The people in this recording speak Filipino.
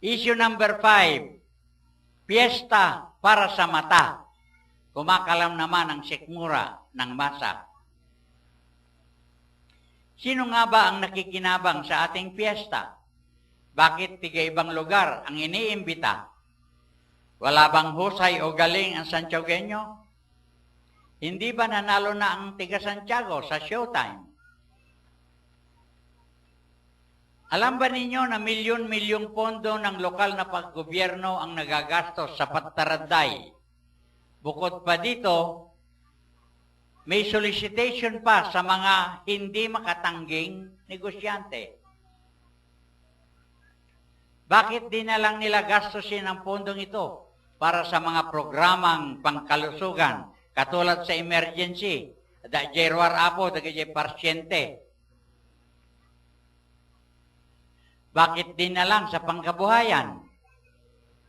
Issue number five, piyesta para sa mata. Kumakalam naman ang sikmura ng masa. Sino nga ba ang nakikinabang sa ating piyesta? Bakit tiga ibang lugar ang iniimbita? Wala bang husay o galing ang Santiagueño? Hindi ba nanalo na ang tiga Santiago sa showtime? Alam ba ninyo na milyon-milyong pondo ng lokal na paggobyerno ang nagagastos sa Pataraday? Bukod pa dito, may solicitation pa sa mga hindi makatangging negosyante. Bakit di na lang nila gastusin ang pondong ito para sa mga programang pangkalusugan katulad sa emergency, da jerwar apo, da jay Bakit di na lang sa pangkabuhayan?